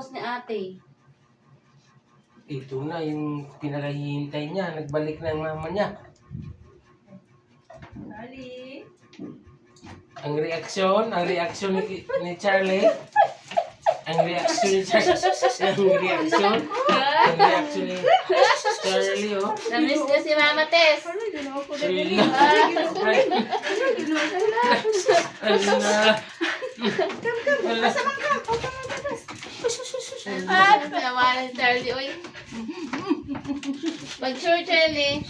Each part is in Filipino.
post ni ate? Ito na yung pinakahihintay niya. Nagbalik na ang mama niya. Ali. Ang reaksyon, ang reaksyon ni, ni Charlie. Ang reaksyon ni Charlie. Ang reaksyon. Ang reaksyon ni Charlie, oh. Namiss niya si Mama Tess. Ano, ginawa ko na Charlie din. na. Ginawa ko na. Ano na. Wala. Ah, pinawalan si Charlie. Uy. Pag sure, Charlie.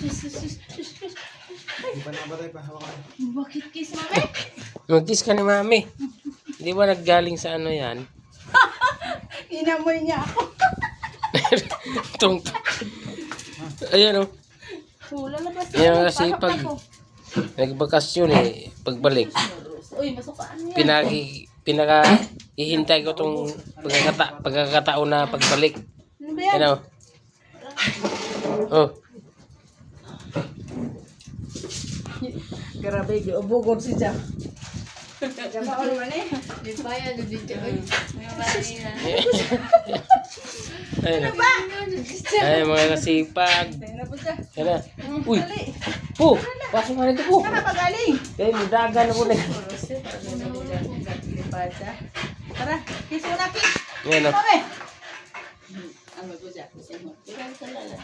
Bakit kiss mami? Mag-kiss ka ni mami. Di ba naggaling sa ano yan? Inamoy niya ako. Tung. Ayan, oh. Wala na ba Yan kasi pag nagbakasyon eh, pagbalik, Uy, masukaan niya. pinagi, pinaka, ihintay ko tong pagkakata, pagkakataon na pagbalik. Ano ba yan? Ano? Oh, Grabe, giubugod si Jack. Jama ko naman eh. Di ba yan? Di ba yan? Na. ayun. oh. Ay, mga kasipag. Tayo na po siya. Yan na. Uy, po, pasok ka nito po. Tara, pagaling. Eh, mudaga na po na. Tara, kiss mo na, kiss. Yan, oh. Mami. Ano ko siya? Ikaw sa lala.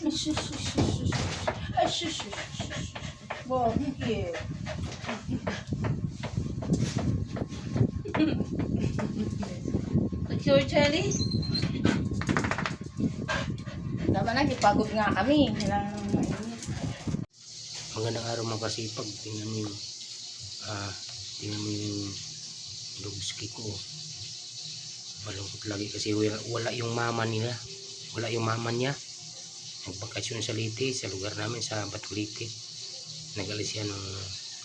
Ay, shush, shush, shush, shush. Shush, shush, shush, shush. Bakit? Pag sure, Charlie. Tama na, pagod nga kami. Kailangan. Magandang araw mga kasipag. Tingnan mo yung, ah, tingnan mo yung dugski ko. Malungkot lagi kasi wala, wala yung mama nila. Wala yung mama niya. Nagbakasyon sa Liti, sa lugar namin sa Batulite. Nagalis siya ng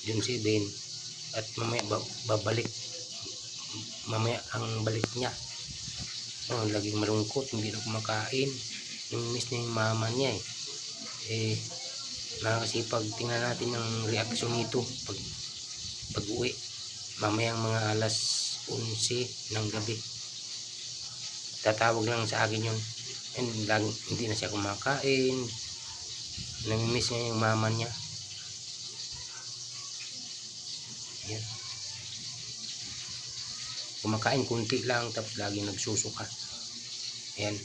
June 7 at mamaya ba- babalik. Mamaya ang balik niya. Oh, laging malungkot, hindi na kumakain. Yung miss niya yung mama niya eh. Eh, nakakasipag tingnan natin yung reaksyon nito pag pag uwi mamayang mga alas 11 ng gabi. Tatawag lang sa akin yun. And lagi, hindi na siya kumakain. Namimiss niya yung mama niya. Yan kumakain kunti lang tapos lagi nagsusuka. Yan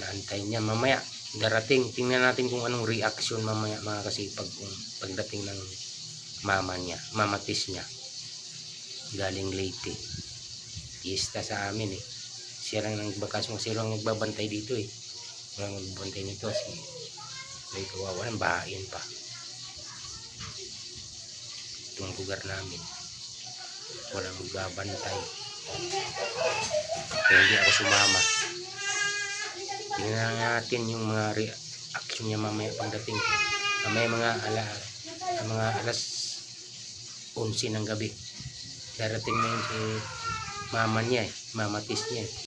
naantay niya mamaya darating. Tingnan natin kung anong reaction mamaya mga kasipag kung pagdating ng mama niya mamatis niya. Galing Leyte. Fiesta sa amin eh. Siya lang nagbakasyon kasi lang nagbabantay dito eh. Walang nagbabantay nito si may kawawa ng bahain pa. Itong lugar namin walang magbabantay. Kaya hindi ako sumama tingnan natin yung mga reaction niya mamaya pagdating mamaya mga ala mga alas 11 ng gabi. Darating na yun si mama niya eh mamatis niya eh